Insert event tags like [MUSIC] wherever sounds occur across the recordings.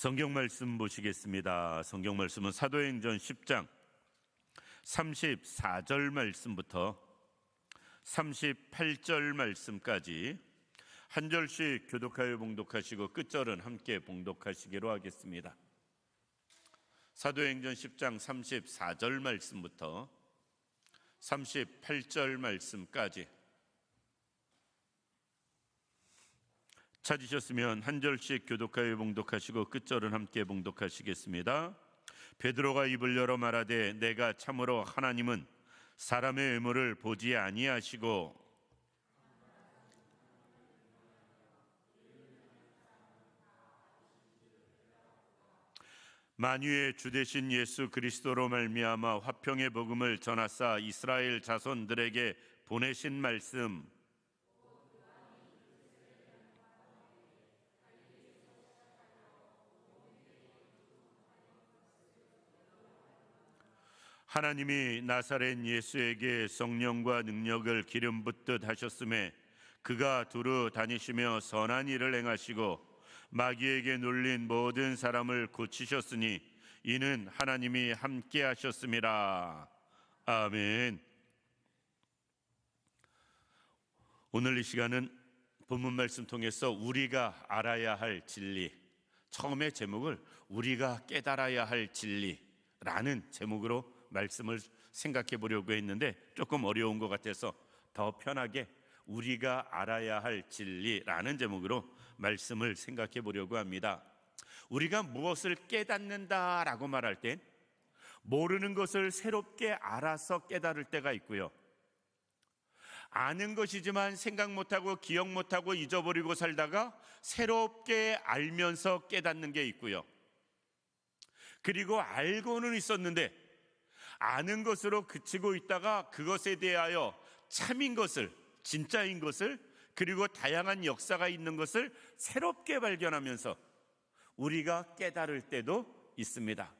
성경 말씀 보시겠습니다. 성경 말씀은 사도행전 10장 34절 말씀부터 38절 말씀까지 한 절씩 교독하여 봉독하시고 끝절은 함께 봉독하시기로 하겠습니다. 사도행전 10장 34절 말씀부터 38절 말씀까지 찾으셨으면 한 절씩 교독하여 봉독하시고 끝절은 함께 봉독하시겠습니다. 베드로가 입을 열어 말하되 내가 참으로 하나님은 사람의 의무를 보지 아니하시고 만유의 주 되신 예수 그리스도로 말미암아 화평의 복음을 전하사 이스라엘 자손들에게 보내신 말씀 하나님이 나사렛 예수에게 성령과 능력을 기름 붓듯 하셨음에 그가 두루 다니시며 선한 일을 행하시고 마귀에게 눌린 모든 사람을 고치셨으니 이는 하나님이 함께 하셨음이라. 아멘. 오늘 이 시간은 본문 말씀 통해서 우리가 알아야 할 진리. 처음에 제목을 우리가 깨달아야 할 진리라는 제목으로 말씀을 생각해 보려고 했는데 조금 어려운 것 같아서 더 편하게 우리가 알아야 할 진리라는 제목으로 말씀을 생각해 보려고 합니다. 우리가 무엇을 깨닫는다라고 말할 땐 모르는 것을 새롭게 알아서 깨달을 때가 있고요. 아는 것이지만 생각 못하고 기억 못하고 잊어버리고 살다가 새롭게 알면서 깨닫는 게 있고요. 그리고 알고는 있었는데 아는 것으로 그치고 있다가 그것에 대하여 참인 것을 진짜인 것을 그리고 다양한 역사가 있는 것을 새롭게 발견하면서 우리가 깨달을 때도 있습니다.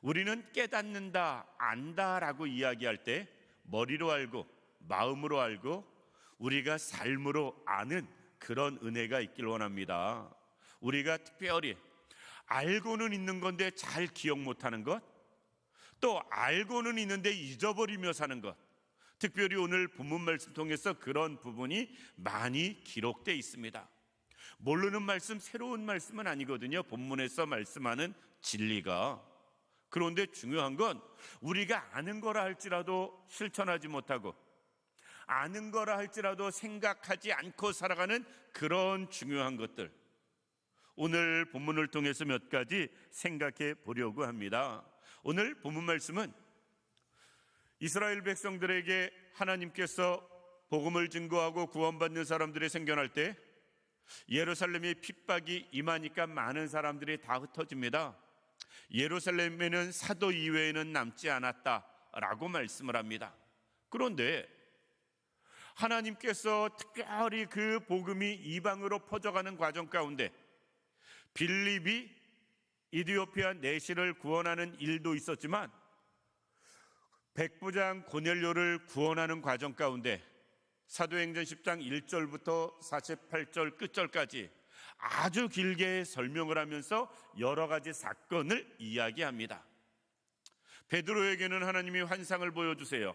우리는 깨닫는다, 안다라고 이야기할 때 머리로 알고 마음으로 알고 우리가 삶으로 아는 그런 은혜가 있길 원합니다. 우리가 특별히 알고는 있는 건데 잘 기억 못하는 것, 또 알고는 있는데 잊어버리며 사는 것. 특별히 오늘 본문 말씀 통해서 그런 부분이 많이 기록되어 있습니다. 모르는 말씀, 새로운 말씀은 아니거든요. 본문에서 말씀하는 진리가. 그런데 중요한 건 우리가 아는 거라 할지라도 실천하지 못하고 아는 거라 할지라도 생각하지 않고 살아가는 그런 중요한 것들. 오늘 본문을 통해서 몇 가지 생각해 보려고 합니다. 오늘 본문 말씀은 이스라엘 백성들에게 하나님께서 복음을 증거하고 구원받는 사람들이 생겨날 때 예루살렘의 핍박이 임하니까 많은 사람들이 다 흩어집니다. 예루살렘에는 사도 이외에는 남지 않았다라고 말씀을 합니다. 그런데 하나님께서 특별히 그 복음이 이방으로 퍼져가는 과정 가운데 빌립이 이디오피아 내시를 구원하는 일도 있었지만 백부장 고넬료를 구원하는 과정 가운데 사도행전 10장 1절부터 48절 끝절까지 아주 길게 설명을 하면서 여러 가지 사건을 이야기합니다. 베드로에게는 하나님이 환상을 보여주세요.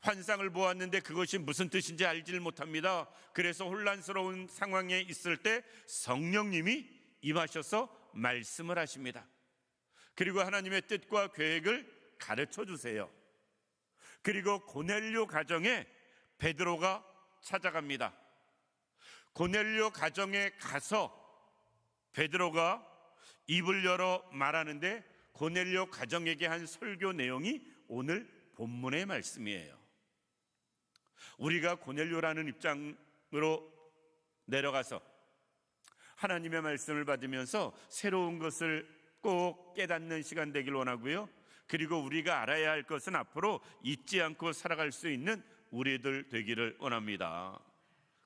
환상을 보았는데 그것이 무슨 뜻인지 알지를 못합니다. 그래서 혼란스러운 상황에 있을 때 성령님이 임하셔서 말씀을 하십니다. 그리고 하나님의 뜻과 계획을 가르쳐 주세요. 그리고 고넬료 가정에 베드로가 찾아갑니다. 고넬료 가정에 가서 베드로가 입을 열어 말하는데 고넬료 가정에게 한 설교 내용이 오늘 본문의 말씀이에요. 우리가 고넬료라는 입장으로 내려가서 하나님의 말씀을 받으면서 새로운 것을 꼭 깨닫는 시간 되길 원하고요. 그리고 우리가 알아야 할 것은 앞으로 잊지 않고 살아갈 수 있는 우리들 되기를 원합니다.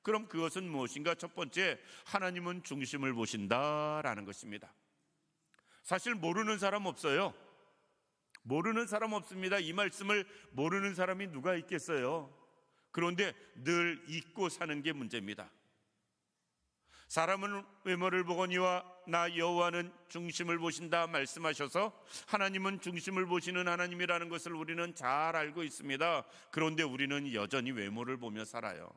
그럼 그것은 무엇인가? 첫 번째, 하나님은 중심을 보신다라는 것입니다. 사실 모르는 사람 없어요. 모르는 사람 없습니다. 이 말씀을 모르는 사람이 누가 있겠어요? 그런데 늘 잊고 사는 게 문제입니다. 사람은 외모를 보거니와 나 여호와는 중심을 보신다 말씀하셔서 하나님은 중심을 보시는 하나님이라는 것을 우리는 잘 알고 있습니다. 그런데 우리는 여전히 외모를 보며 살아요.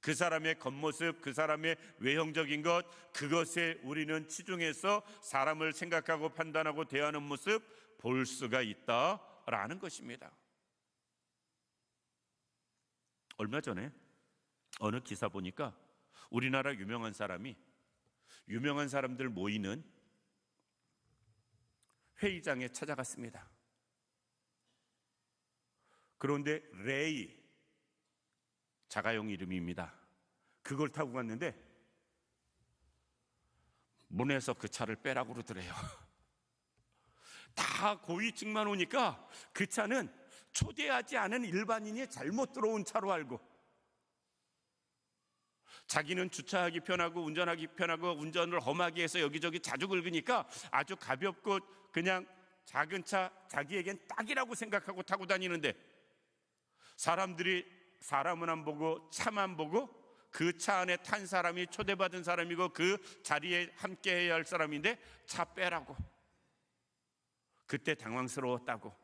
그 사람의 겉모습, 그 사람의 외형적인 것, 그것에 우리는 치중해서 사람을 생각하고 판단하고 대하는 모습 볼 수가 있다라는 것입니다. 얼마 전에 어느 기사 보니까 우리나라 유명한 사람이 유명한 사람들 모이는 회의장에 찾아갔습니다. 그런데 레이 자가용 이름입니다. 그걸 타고 갔는데 문에서 그 차를 빼라고 그러더래요. [LAUGHS] 다 고위층만 오니까 그 차는 초대하지 않은 일반인이 잘못 들어온 차로 알고 자기는 주차하기 편하고 운전하기 편하고 운전을 험하게 해서 여기저기 자주 긁으니까 아주 가볍고 그냥 작은 차 자기에겐 딱이라고 생각하고 타고 다니는데 사람들이 사람은 안 보고 차만 보고 그 차 안에 탄 사람이 초대받은 사람이고 그 자리에 함께 해야 할 사람인데 차 빼라고. 그때 당황스러웠다고.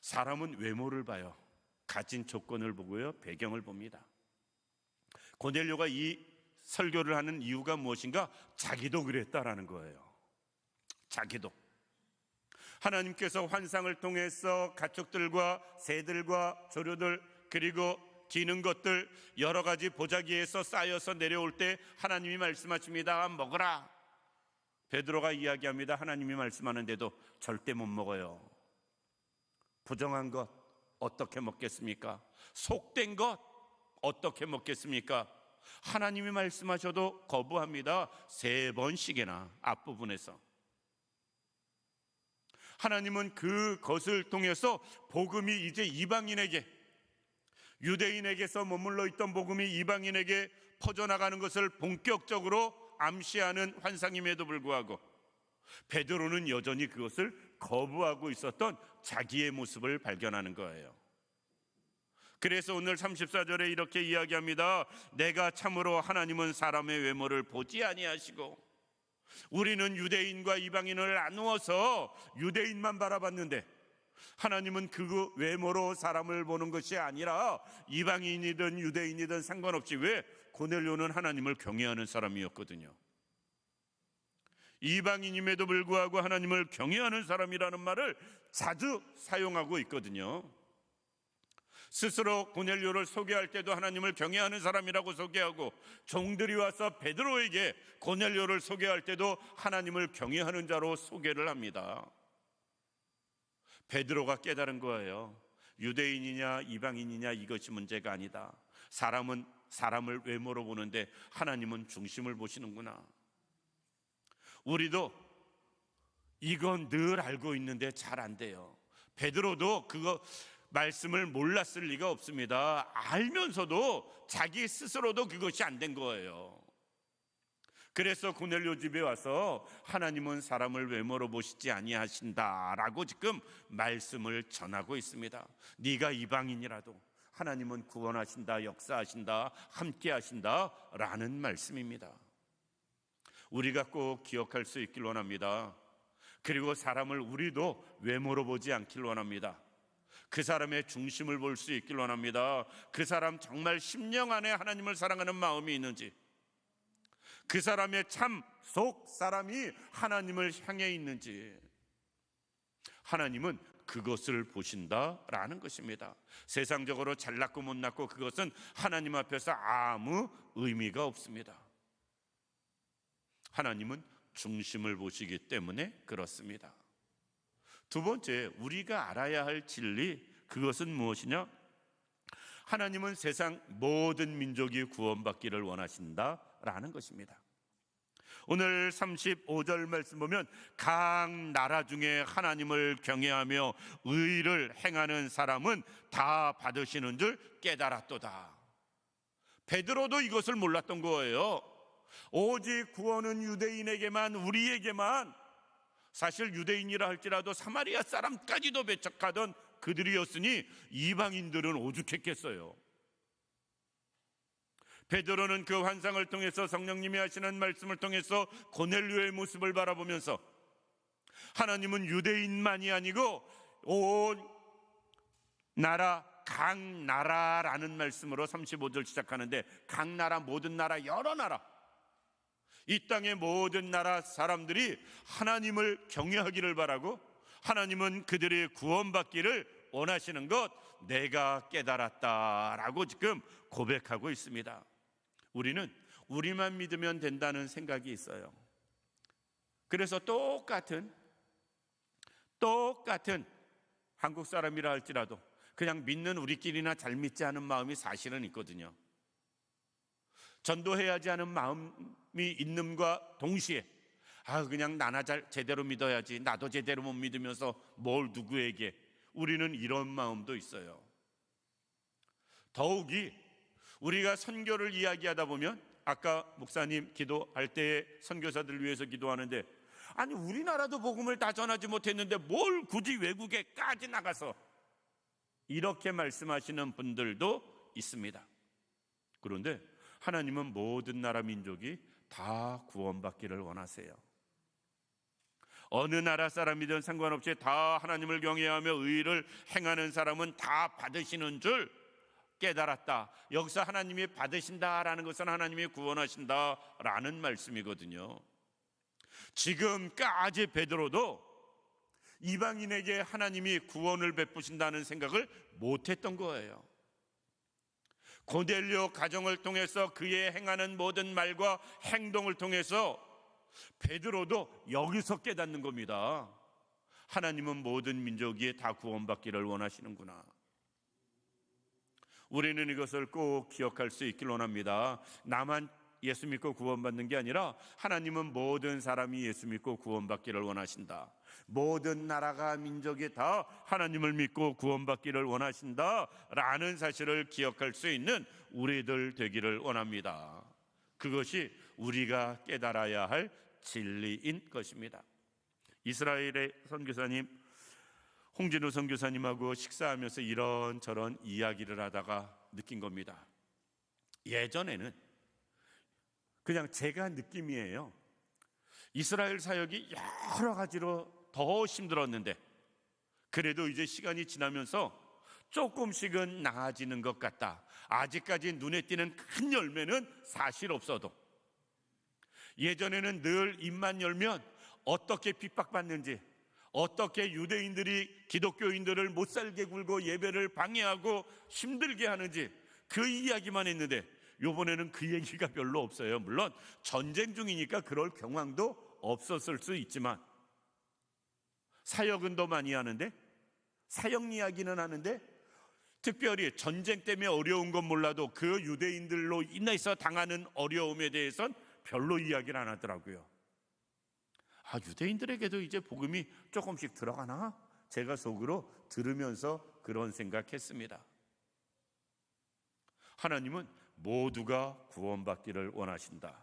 사람은 외모를 봐요. 가진 조건을 보고요. 배경을 봅니다 고넬료가 이 설교를 하는 이유가 무엇인가? 자기도 그랬다라는 거예요. 자기도. 하나님께서 환상을 통해서 가축들과 새들과 조류들 그리고 기는 것들 여러 가지 보자기에서 쌓여서 내려올 때 하나님이 말씀하십니다. 먹어라. 베드로가 이야기합니다. 하나님이 말씀하는데도 절대 못 먹어요. 부정한 것 어떻게 먹겠습니까? 속된 것 어떻게 먹겠습니까? 하나님이 말씀하셔도 거부합니다. 세 번씩이나 앞부분에서. 하나님은 그것을 통해서 복음이 이제 이방인에게 유대인에게서 머물러 있던 복음이 이방인에게 퍼져나가는 것을 본격적으로 암시하는 환상임에도 불구하고 베드로는 여전히 그것을 거부하고 있었던 자기의 모습을 발견하는 거예요. 그래서 오늘 34절에 이렇게 이야기합니다. 내가 참으로 하나님은 사람의 외모를 보지 아니하시고 우리는 유대인과 이방인을 나누어서 유대인만 바라봤는데 하나님은 그 외모로 사람을 보는 것이 아니라 이방인이든 유대인이든 상관없이 왜 고넬료는 하나님을 경외하는 사람이었거든요. 이방인임에도 불구하고 하나님을 경외하는 사람이라는 말을 자주 사용하고 있거든요. 스스로 고넬료를 소개할 때도 하나님을 경외하는 사람이라고 소개하고 종들이 와서 베드로에게 고넬료를 소개할 때도 하나님을 경외하는 자로 소개를 합니다. 베드로가 깨달은 거예요. 유대인이냐 이방인이냐 이것이 문제가 아니다. 사람은 사람을 외모로 보는데 하나님은 중심을 보시는구나. 우리도 이건 늘 알고 있는데 잘 안 돼요. 베드로도 그거 말씀을 몰랐을 리가 없습니다. 알면서도 자기 스스로도 그것이 안 된 거예요. 그래서 고넬료 집에 와서 하나님은 사람을 외모로 보시지 아니하신다라고 지금 말씀을 전하고 있습니다. 네가 이방인이라도 하나님은 구원하신다, 역사하신다, 함께 하신다라는 말씀입니다. 우리가 꼭 기억할 수 있길 원합니다. 그리고 사람을 우리도 외모로 보지 않길 원합니다. 그 사람의 중심을 볼 수 있길 원합니다. 그 사람 정말 심령 안에 하나님을 사랑하는 마음이 있는지, 그 사람의 참 속 사람이 하나님을 향해 있는지, 하나님은 그것을 보신다라는 것입니다. 세상적으로 잘났고 못났고 그것은 하나님 앞에서 아무 의미가 없습니다. 하나님은 중심을 보시기 때문에 그렇습니다. 두 번째, 우리가 알아야 할 진리, 그것은 무엇이냐? 하나님은 세상 모든 민족이 구원받기를 원하신다 라는 것입니다. 오늘 35절 말씀 보면 각 나라 중에 하나님을 경외하며 의를 행하는 사람은 다 받으시는 줄 깨달았도다. 베드로도 이것을 몰랐던 거예요. 오직 구원은 유대인에게만 우리에게만 사실 유대인이라 할지라도 사마리아 사람까지도 배척하던 그들이었으니 이방인들은 오죽했겠어요. 베드로는 그 환상을 통해서 성령님이 하시는 말씀을 통해서 고넬료의 모습을 바라보면서 하나님은 유대인만이 아니고 온 나라 각 나라라는 말씀으로 35절 시작하는데 각 나라 모든 나라 여러 나라 이 땅의 모든 나라 사람들이 하나님을 경외하기를 바라고 하나님은 그들의 구원받기를 원하시는 것 내가 깨달았다라고 지금 고백하고 있습니다. 우리는 우리만 믿으면 된다는 생각이 있어요. 그래서 똑같은 똑같은 한국 사람이라 할지라도 그냥 믿는 우리끼리나 잘 믿지 않은 마음이 사실은 있거든요. 전도해야지 하는 마음이 있는과 동시에 아 그냥 나나 잘 제대로 믿어야지 나도 제대로 못 믿으면서 뭘 누구에게 우리는 이런 마음도 있어요. 더욱이 우리가 선교를 이야기하다 보면 아까 목사님 기도할 때에 선교사들 위해서 기도하는데 아니 우리나라도 복음을 다 전하지 못했는데 뭘 굳이 외국에까지 나가서 이렇게 말씀하시는 분들도 있습니다. 그런데 하나님은 모든 나라 민족이 다 구원받기를 원하세요. 어느 나라 사람이든 상관없이 다 하나님을 경외하며 의를 행하는 사람은 다 받으시는 줄 깨달았다. 여기서 하나님이 받으신다라는 것은 하나님이 구원하신다라는 말씀이거든요. 지금까지 베드로도 이방인에게 하나님이 구원을 베푸신다는 생각을 못 했던 거예요. 고넬료 가정을 통해서 그의 행하는 모든 말과 행동을 통해서 베드로도 여기서 깨닫는 겁니다. 하나님은 모든 민족이 다 구원받기를 원하시는구나. 우리는 이것을 꼭 기억할 수 있길 원합니다. 나만 예수 믿고 구원받는 게 아니라 하나님은 모든 사람이 예수 믿고 구원받기를 원하신다. 모든 나라가 민족이 다 하나님을 믿고 구원받기를 원하신다 라는 사실을 기억할 수 있는 우리들 되기를 원합니다. 그것이 우리가 깨달아야 할 진리인 것입니다. 이스라엘의 선교사님 홍진우 선교사님하고 식사하면서 이런저런 이야기를 하다가 느낀 겁니다. 예전에는 그냥 제가 느낌이에요. 이스라엘 사역이 여러 가지로 더 힘들었는데 그래도 이제 시간이 지나면서 조금씩은 나아지는 것 같다. 아직까지 눈에 띄는 큰 열매는 사실 없어도 예전에는 늘 입만 열면 어떻게 핍박받는지 어떻게 유대인들이 기독교인들을 못 살게 굴고 예배를 방해하고 힘들게 하는지 그 이야기만 했는데 요번에는 그 얘기가 별로 없어요. 물론 전쟁 중이니까 그럴 경황도 없었을 수 있지만 사역은 더 많이 하는데 사역 이야기는 하는데 특별히 전쟁 때문에 어려운 건 몰라도 그 유대인들로 인해서 당하는 어려움에 대해선 별로 이야기를 안 하더라고요. 아, 유대인들에게도 이제 복음이 조금씩 들어가나? 제가 속으로 들으면서 그런 생각했습니다. 하나님은 모두가 구원받기를 원하신다.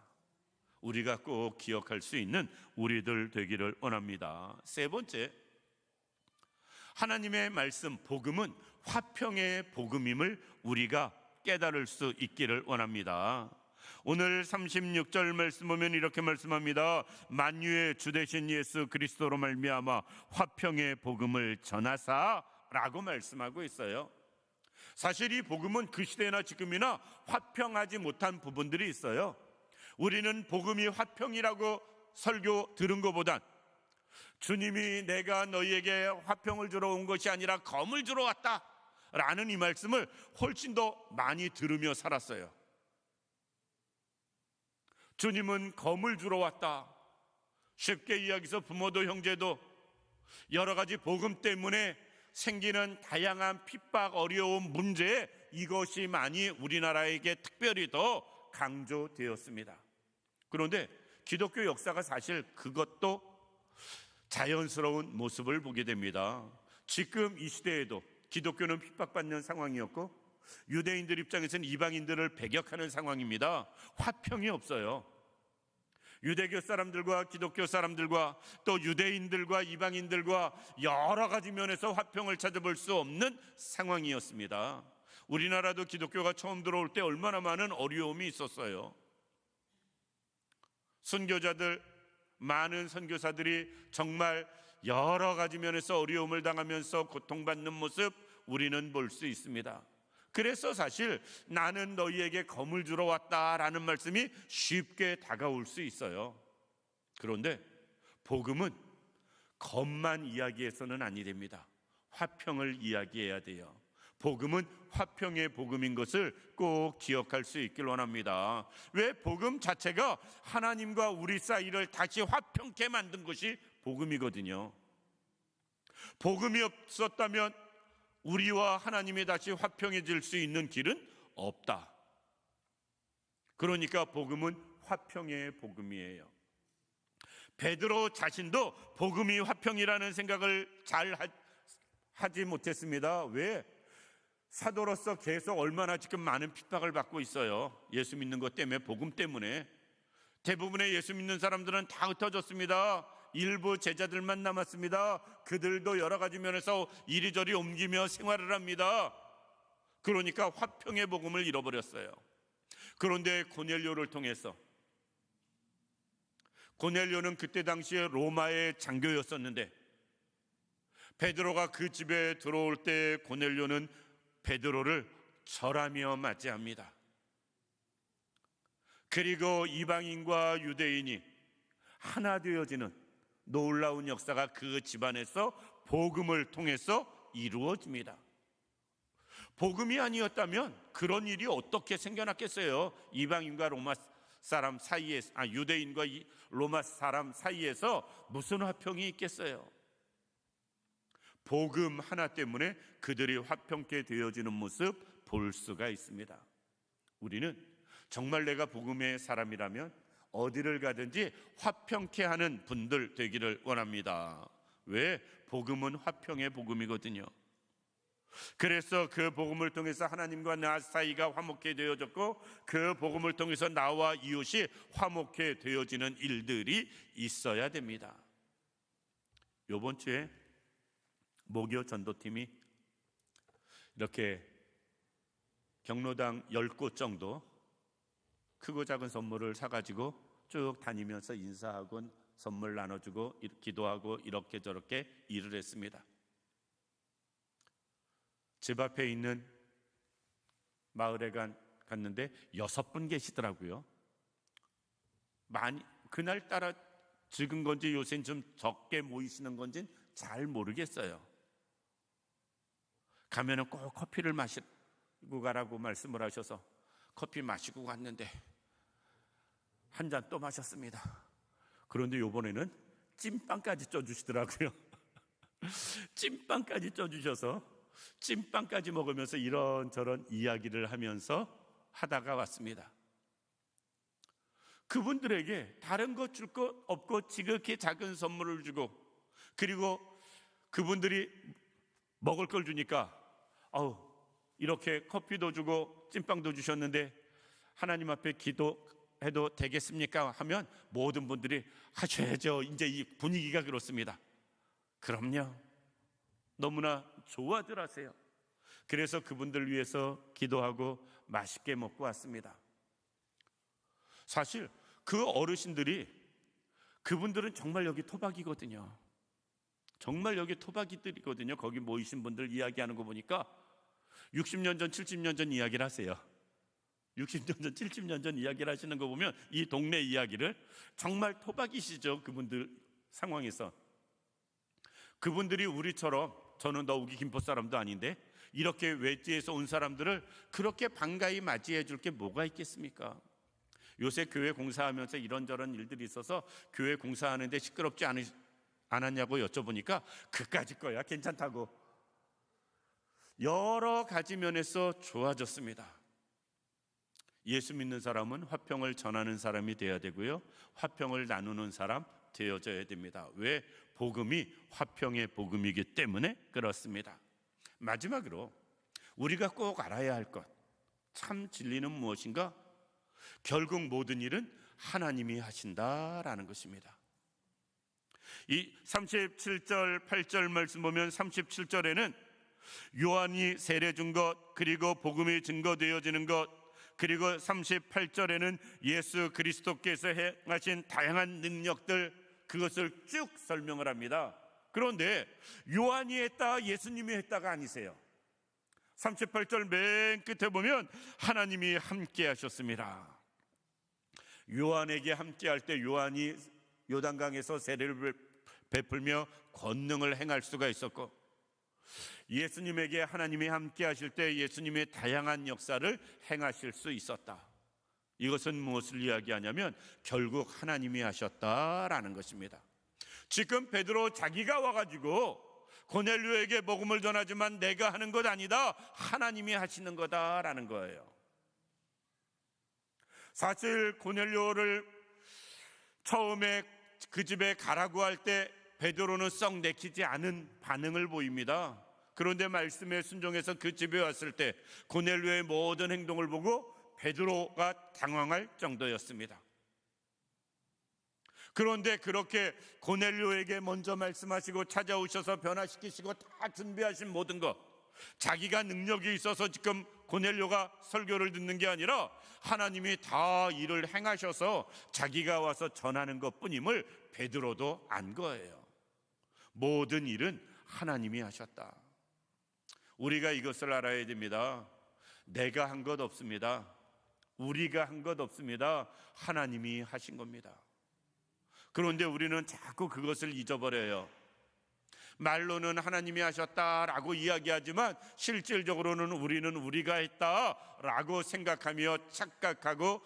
우리가 꼭 기억할 수 있는 우리들 되기를 원합니다. 세 번째, 하나님의 말씀 복음은 화평의 복음임을 우리가 깨달을 수 있기를 원합니다. 오늘 36절 말씀 보면 이렇게 말씀합니다. 만유의 주 되신 예수 그리스도로 말미암아 화평의 복음을 전하사라고 말씀하고 있어요. 사실 이 복음은 그 시대나 지금이나 화평하지 못한 부분들이 있어요. 우리는 복음이 화평이라고 설교 들은 것보단 주님이 내가 너희에게 화평을 주러 온 것이 아니라 검을 주러 왔다. 라는 이 말씀을 훨씬 더 많이 들으며 살았어요. 주님은 검을 주러 왔다. 쉽게 이야기해서 부모도 형제도 여러 가지 복음 때문에 생기는 다양한 핍박, 어려움, 문제 이것이 많이 우리나라에게 특별히 더 강조되었습니다. 그런데 기독교 역사가 사실 그것도 자연스러운 모습을 보게 됩니다. 지금 이 시대에도 기독교는 핍박받는 상황이었고 유대인들 입장에서는 이방인들을 배격하는 상황입니다. 화평이 없어요. 유대교 사람들과 기독교 사람들과 또 유대인들과 이방인들과 여러 가지 면에서 화평을 찾아볼 수 없는 상황이었습니다. 우리나라도 기독교가 처음 들어올 때 얼마나 많은 어려움이 있었어요. 선교자들 많은 선교사들이 정말 여러 가지 면에서 어려움을 당하면서 고통받는 모습 우리는 볼 수 있습니다. 그래서 사실 나는 너희에게 검을 주러 왔다라는 말씀이 쉽게 다가올 수 있어요. 그런데 복음은 검만 이야기해서는 아니 됩니다. 화평을 이야기해야 돼요. 복음은 화평의 복음인 것을 꼭 기억할 수 있길 원합니다. 왜 복음 자체가 하나님과 우리 사이를 다시 화평케 만든 것이 복음이거든요. 복음이 없었다면 우리와 하나님이 다시 화평해질 수 있는 길은 없다. 그러니까 복음은 화평의 복음이에요. 베드로 자신도 복음이 화평이라는 생각을 잘 하 지 못했습니다. 왜? 사도로서 계속 얼마나 지금 많은 핍박을 받고 있어요. 예수 믿는 것 때문에 복음 때문에 대부분의 예수 믿는 사람들은 다 흩어졌습니다. 일부 제자들만 남았습니다. 그들도 여러 가지 면에서 이리저리 옮기며 생활을 합니다. 그러니까 화평의 복음을 잃어버렸어요. 그런데 고넬료를 통해서 고넬료는 그때 당시에 로마의 장교였었는데 베드로가 그 집에 들어올 때 고넬료는 베드로를 절하며 맞이합니다. 그리고 이방인과 유대인이 하나 되어지는 놀라운 역사가 그 집안에서 복음을 통해서 이루어집니다. 복음이 아니었다면 그런 일이 어떻게 생겨났겠어요? 이방인과 로마 사람 사이에 아 유대인과 로마 사람 사이에서 무슨 화평이 있겠어요? 복음 하나 때문에 그들이 화평케 되어지는 모습 볼 수가 있습니다. 우리는 정말 내가 복음의 사람이라면 어디를 가든지 화평케 하는 분들 되기를 원합니다. 왜? 복음은 화평의 복음이거든요. 그래서 그 복음을 통해서 하나님과 나 사이가 화목해 되어졌고 그 복음을 통해서 나와 이웃이 화목해 되어지는 일들이 있어야 됩니다. 요번 주에 모교 전도팀이 이렇게 경로당 10곳 정도 크고 작은 선물을 사가지고 쭉 다니면서 인사하고 선물 나눠주고 기도하고 이렇게 저렇게 일을 했습니다. 집 앞에 있는 마을에 간, 갔는데 여섯 분 계시더라고요. 많이 그날 따라 적은 건지 요새는 좀 적게 모이시는 건지 잘 모르겠어요. 가면은 꼭 커피를 마시고 가라고 말씀을 하셔서 커피 마시고 갔는데 한 잔 또 마셨습니다. 그런데 요번에는 찐빵까지 쪄주시더라고요. [LAUGHS] 찐빵까지 쪄주셔서 찐빵까지 먹으면서 이런저런 이야기를 하면서 하다가 왔습니다. 그분들에게 다른 것 줄 것 없고 지극히 작은 선물을 주고 그리고 그분들이 먹을 걸 주니까 아우 이렇게 커피도 주고 찐빵도 주셨는데 하나님 앞에 기도 해도 되겠습니까? 하면 모든 분들이 하셔야죠. 이제 이 분위기가 그렇습니다. 그럼요. 너무나 좋아들 하세요. 그래서 그분들 위해서 기도하고 맛있게 먹고 왔습니다. 사실 그 어르신들이 그분들은 정말 여기 토박이거든요. 정말 여기 토박이들이거든요. 거기 모이신 분들 이야기하는 거 보니까 60년 전, 70년 전 이야기를 하세요. 60년 전, 70년 전 이야기를 하시는 거 보면 이 동네 이야기를 정말 토박이시죠. 그분들 상황에서. 그분들이 우리처럼 저는 너우기 김포 사람도 아닌데 이렇게 외지에서 온 사람들을 그렇게 반가이 맞이해 줄 게 뭐가 있겠습니까? 요새 교회 공사하면서 이런저런 일들이 있어서 교회 공사하는데 시끄럽지 않으, 않았냐고 여쭤보니까 그까짓 거야 괜찮다고 여러 가지 면에서 좋아졌습니다. 예수 믿는 사람은 화평을 전하는 사람이 되어야 되고요. 화평을 나누는 사람 되어져야 됩니다. 왜? 복음이 화평의 복음이기 때문에 그렇습니다. 마지막으로 우리가 꼭 알아야 할 것, 참 진리는 무엇인가? 결국 모든 일은 하나님이 하신다라는 것입니다. 이 37절, 8절 말씀 보면 37절에는 요한이 세례 준 것, 그리고 복음이 증거되어지는 것, 그리고 38절에는 예수 그리스도께서 행하신 다양한 능력들 그것을 쭉 설명을 합니다. 그런데 요한이 했다, 예수님이 했다가 아니세요. 38절 맨 끝에 보면 하나님이 함께 하셨습니다. 요한에게 함께 할 때 요한이 요단강에서 세례를 베풀며 권능을 행할 수가 있었고 예수님에게 하나님이 함께 하실 때 예수님의 다양한 역사를 행하실 수 있었다. 이것은 무엇을 이야기하냐면 결국 하나님이 하셨다라는 것입니다. 지금 베드로 자기가 와가지고 고넬료에게 복음을 전하지만 내가 하는 것 아니다. 하나님이 하시는 거다라는 거예요. 사실 고넬료를 처음에 그 집에 가라고 할 때 베드로는 썩 내키지 않은 반응을 보입니다. 그런데 말씀에 순종해서 그 집에 왔을 때 고넬료의 모든 행동을 보고 베드로가 당황할 정도였습니다. 그런데 그렇게 고넬료에게 먼저 말씀하시고 찾아오셔서 변화시키시고 다 준비하신 모든 것 자기가 능력이 있어서 지금 고넬료가 설교를 듣는 게 아니라 하나님이 다 일을 행하셔서 자기가 와서 전하는 것뿐임을 베드로도 안 거예요. 모든 일은 하나님이 하셨다. 우리가 이것을 알아야 됩니다. 내가 한 것 없습니다. 우리가 한 것 없습니다. 하나님이 하신 겁니다. 그런데 우리는 자꾸 그것을 잊어버려요. 말로는 하나님이 하셨다라고 이야기하지만 실질적으로는 우리는 우리가 했다라고 생각하며 착각하고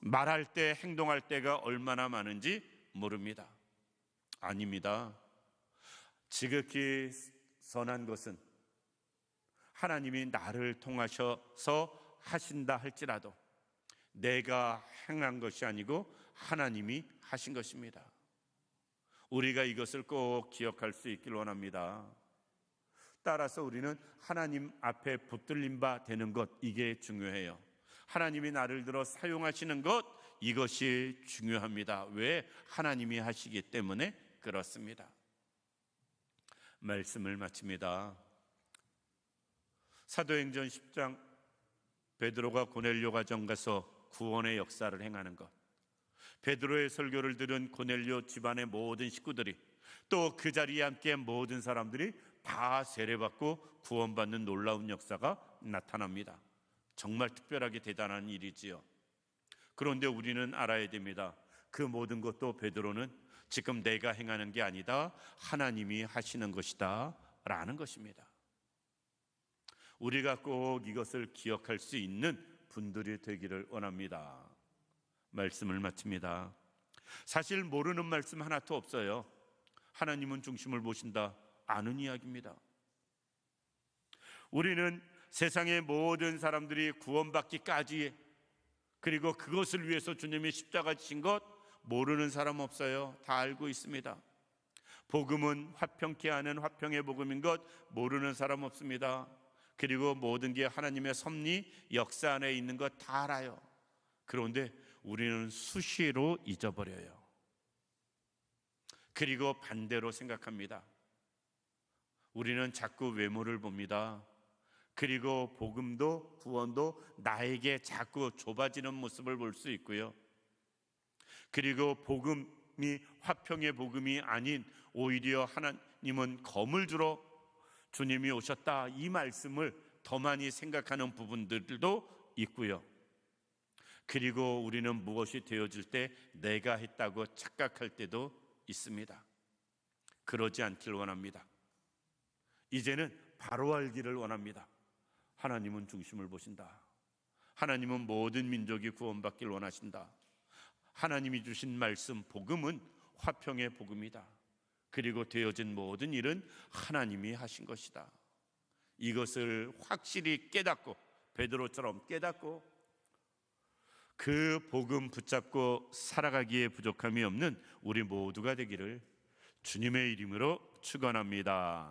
말할 때 행동할 때가 얼마나 많은지 모릅니다. 아닙니다. 지극히 선한 것은 하나님이 나를 통하셔서 하신다 할지라도 내가 행한 것이 아니고 하나님이 하신 것입니다. 우리가 이것을 꼭 기억할 수 있길 원합니다. 따라서 우리는 하나님 앞에 붙들림 바 되는 것 이게 중요해요. 하나님이 나를 들어 사용하시는 것 이것이 중요합니다. 왜 하나님이 하시기 때문에 그렇습니다. 말씀을 마칩니다. 사도행전 10장 베드로가 고넬료 가정 가서 구원의 역사를 행하는 것. 베드로의 설교를 들은 고넬료 집안의 모든 식구들이 또 그 자리에 함께 모든 사람들이 다 세례받고 구원받는 놀라운 역사가 나타납니다. 정말 특별하게 대단한 일이지요. 그런데 우리는 알아야 됩니다. 그 모든 것도 베드로는 지금 내가 행하는 게 아니다. 하나님이 하시는 것이다. 라는 것입니다. 우리가 꼭 이것을 기억할 수 있는 분들이 되기를 원합니다. 말씀을 마칩니다. 사실 모르는 말씀 하나도 없어요. 하나님은 중심을 보신다. 아는 이야기입니다. 우리는 세상의 모든 사람들이 구원받기까지 그리고 그것을 위해서 주님이 십자가 지신 것 모르는 사람 없어요. 다 알고 있습니다. 복음은 화평케 하는 화평의 복음인 것 모르는 사람 없습니다. 그리고 모든 게 하나님의 섭리 역사 안에 있는 것 다 알아요. 그런데 우리는 수시로 잊어버려요. 그리고 반대로 생각합니다. 우리는 자꾸 외모를 봅니다. 그리고 복음도 구원도 나에게 자꾸 좁아지는 모습을 볼 수 있고요. 그리고 복음이 화평의 복음이 아닌 오히려 하나님은 검을 주러 주님이 오셨다 이 말씀을 더 많이 생각하는 부분들도 있고요. 그리고 우리는 무엇이 되어질 때 내가 했다고 착각할 때도 있습니다. 그러지 않길 원합니다. 이제는 바로 알기를 원합니다. 하나님은 중심을 보신다. 하나님은 모든 민족이 구원받길 원하신다. 하나님이 주신 말씀 복음은 화평의 복음이다. 그리고 되어진 모든 일은 하나님이 하신 것이다. 이것을 확실히 깨닫고 베드로처럼 깨닫고 그 복음 붙잡고 살아가기에 부족함이 없는 우리 모두가 되기를 주님의 이름으로 축원합니다.